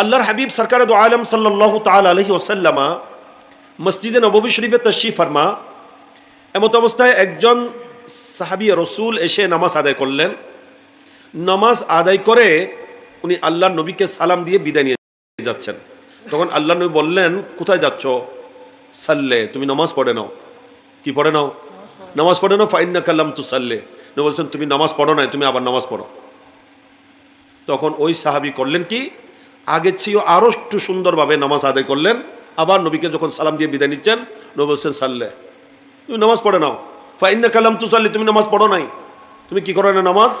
আল্লাহর হাবিব সরকার আলম সাল্লাহ তাল আলহি ওসাল্লামা মসজিদে নবী শরীফে তশি ফরমা। এমত অবস্থায় একজন সাহাবি রসুল এসে নামাজ আদায় করলেন। নামাজ আদায় করে উনি আল্লাহ নবীকে সালাম দিয়ে বিদায় নিয়ে যাচ্ছেন। তখন আল্লাহ নবী বললেন, কোথায় যাচ্ছ? সাল্লে, তুমি নামাজ পড়ে নাও। কি পড়ে নাও? নামাজ পড়ে নাও ফাইন্না কাল্লাম তু সাল্লে বলছেন, তুমি নামাজ পড়ো নাই, তুমি আবার নামাজ পড়ো। তখন ওই সাহাবি করলেন কি? আগের চেয়েও আরও একটু সুন্দরভাবে নামাজ আদায় করলেন। আবার নবীকে যখন সালাম দিয়ে বিদায় নিচ্ছেন, নবী বলছেন, সাল্লে। তুমি নামাজ পড়ে নাও। ফাইন্না কালাম তু সাল্লি তুমি নামাজ পড়ো নাই। তুমি কি করো না নামাজ?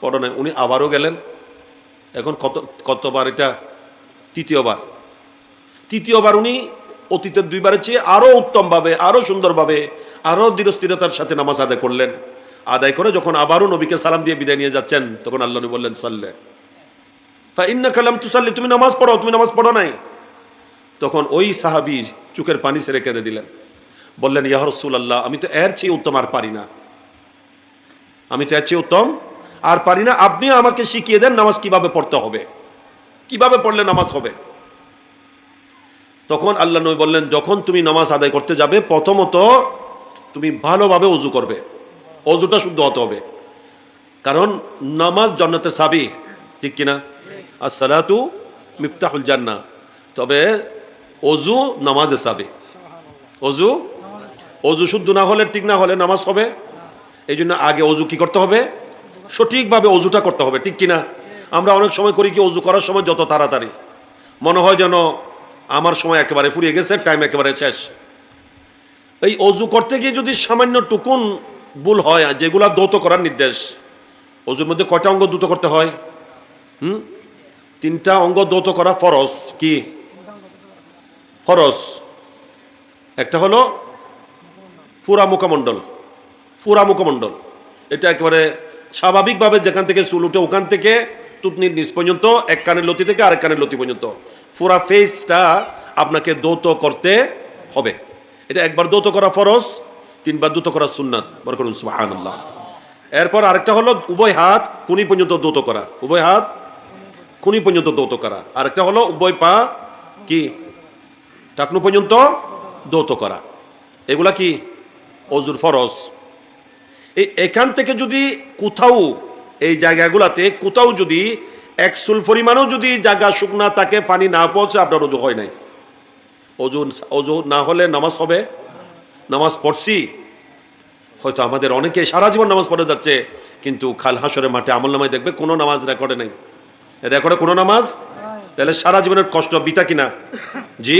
পড়ো নাই। উনি আবারও গেলেন। এখন কত, কতবার এটা? তৃতীয়বার। তৃতীয়বার উনি অতীতের দুইবারের চেয়ে আরও উত্তমভাবে আরও সুন্দরভাবে আরও দৃঢ়স্থিরতার সাথে নামাজ আদায় করলেন। আদায় করে যখন আবারও নবীকে সালাম দিয়ে বিদায় নিয়ে যাচ্ছেন, তখন আল্লাহ বললেন, সাল্লে। কালাম তুসাল্লি, তুমি নামাজ পড়ো, তুমি নামাজ পড়ো নাই। তখন ওই সাহাবি চুকের পানি সেরে কেঁদে দিলেন। বললেন, ইয়া আল্লাহ আমি তো এর চেয়ে উত্তম আর পারি না। আমি তো এর চেয়ে উত্তম আর পারি না। আপনি আমাকে শিখিয়ে দেন নামাজ কীভাবে পড়তে হবে। কীভাবে পড়লে নামাজ হবে? তখন আল্লাহ নবী বললেন, যখন তুমি নামাজ আদায় করতে যাবে, প্রথমত তুমি ভালোভাবে অজু করবে। অজুটা শুদ্ধ হতে হবে। কারণ নামাজ জন্নতে সাবি, ঠিক কিনা? আর সালাতু মিফতাহুল জান্না। তবে অজু নামাজ সাবি। অজু? অজু শুদ্ধ না হলে ঠিক না হলে নামাজ হবে? এই জন্য আগে অজু কি করতে হবে? সঠিকভাবে অজুটা করতে হবে, ঠিক কিনা? আমরা অনেক সময় করি কি, অজু করার সময় যত তাড়াতাড়ি। মনে হয় যেন আমার সময় একেবারে ফুরিয়ে গেছে টাইম একেবারে শেষ। এই অজু করতে গিয়ে যদি সামান্য টুকুন ভুল হয়, যেগুলা দ্রুত করার নির্দেশ, অজুর মধ্যে কয়টা অঙ্গ দ্রুত করতে হয়? হুম? তিনটা অঙ্গ দ্রুত করা ফরজ, কি? ফরজ। একটা হলো পুরা মুখমণ্ডল পুরা মুখমণ্ডল এটা একেবারে স্বাভাবিকভাবে যেখান থেকে চুল উঠে ওখান থেকে টুতনির নিচ পর্যন্ত, এক কানের লতি থেকে আরেক কানের লতি পর্যন্ত। পুরা ফেসটা আপনাকে দৌত করতে হবে। এটা একবার দৌত করা ফরজ, তিনবার দৌত করা সুন্নাত। করুন সুহান এরপর আরেকটা হলো উভয় হাত কুনি পর্যন্ত দৌত করা। উভয় হাত কুনি পর্যন্ত দৌত করা। আর একটা হলো উভয় পা কি? টাকনু পর্যন্ত দৌত করা। এগুলা কি? অজুর ফরজ। এই এখান থেকে যদি কোথাও, এই জায়গাগুলাতে কোথাও যদি এক সুল পরিমাণও যদি জায়গা শুকনা তাকে পানি না পৌঁছে আপনার অজু হয় নাই। অজু অজু না হলে নামাজ হবে? নামাজ পড়ছি? হয়তো আমাদের অনেকে সারা জীবন নামাজ পড়ে যাচ্ছে, কিন্তু খাল হাসরের মাঠে আমল নামায় দেখবে কোনো নামাজ রেকর্ডে নেই। রেকর্ডে কোনো নামাজ? তাহলে সারা জীবনের কষ্ট বিটা কিনা? জি?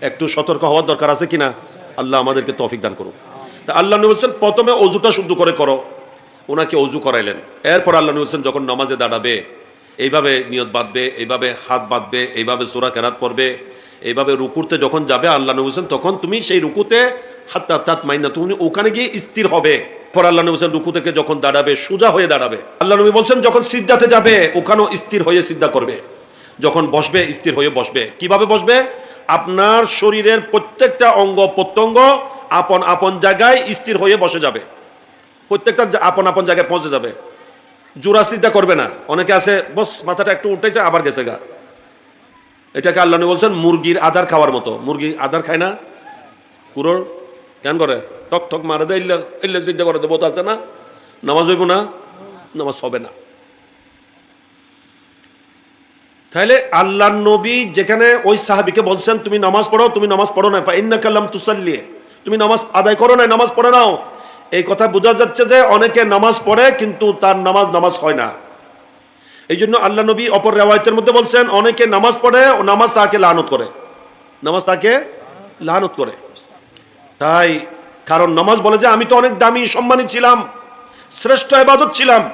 একটু সতর্ক হওয়ার দরকার আছে কিনা? আল্লাহ আমাদেরকে তৌফিক দান করুন তা আল্লাহ নবী বলছেন প্রথমে অজুটা শুদ্ধ করে করো। ওনাকে অজু করাইলেন। এরপর আল্লাহ নবী বলছেন যখন নামাজে দাঁড়াবে এইভাবে নিয়ত বাঁধবে এইভাবে হাত বাঁধবে এইভাবে সোরা কেরাত পড়বে এইভাবে রুকুরতে যখন যাবে আল্লাহ নবী বলছেন, তখন তুমি সেই রুকুতে হাত তাত মাইনা তুমি ওখানে গিয়ে স্থির হবে। পর আল্লাহ নবী বলছেন, রুকু থেকে যখন দাঁড়াবে, সোজা হয়ে দাঁড়াবে। আল্লাহ নবী বলছেন, যখন সিদ্ধাতে যাবে, ওখানেও স্থির হয়ে সিদ্ধা করবে। যখন বসবে, স্থির হয়ে বসবে। কীভাবে বসবে? আপনার শরীরের প্রত্যেকটা অঙ্গ প্রত্যঙ্গ আপন আপন জায়গায় স্থির হয়ে বসে যাবে। প্রত্যেকটা আপন আপন জায়গায় পৌঁছে যাবে। জোড়া সিদ্ধা করবে না। অনেকে আছে, বস, মাথাটা একটু উঠেছে আবার গেছে গা। এটাকে আল্লাহ বলছেন মুরগির আধার খাওয়ার মতো। মুরগি আধার খায় না কুরোর কেন করে? টক টক মারে দেয়, ইল্লা ইল্লা সিদ্ধা করে দেবো আছে না? নামাজ হইব না? নামাজ হবে না। তাহলে আল্লাহ নবী যেখানে ওই সাহাবিকে বলছেন, তুমি নামাজ পড়ো, তুমি নামাজ পড়ো না ইন্না কাল্লাম তুসাল্লিয়ে তুমি নামাজ আদায় করো না নামাজ পড়ে নাও। এই কথা বোঝা যাচ্ছে যে অনেকে নামাজ পড়ে, কিন্তু তার নামাজ নামাজ হয় না। এই জন্য আল্লাহ নবী অপর রেওয়ায়তের মধ্যে বলছেন, অনেকে নামাজ পড়ে ও নামাজ তাকে লানত করে। নামাজ তাকে লানত করে। তাই কারণ নামাজ বলে যে, আমি তো অনেক দামি, সম্মানী ছিলাম, শ্রেষ্ঠ এবাদত ছিলাম।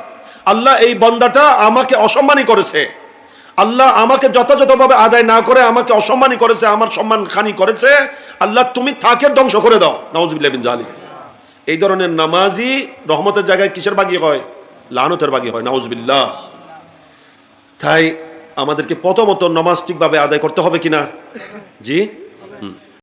আল্লাহ এই বন্দাটা আমাকে অসম্মানী করেছে। আল্লাহ আমাকে যথাযথভাবে আদায় না করে আমাকে অসম্মানী করেছে, আমার সম্মান খানি করেছে। আল্লাহ তুমি তাকে ধ্বংস করে দাও। নওয়াজবিল্লাহ বিন জালি এই ধরনের নামাজি রহমতের জায়গায় কিসের বাগি হয়? লানতের বাগি হয়। নাউজবিল্লাহ। তাই আমাদেরকে প্রথমত নমাজ ঠিকভাবে আদায় করতে হবে কিনা? জি?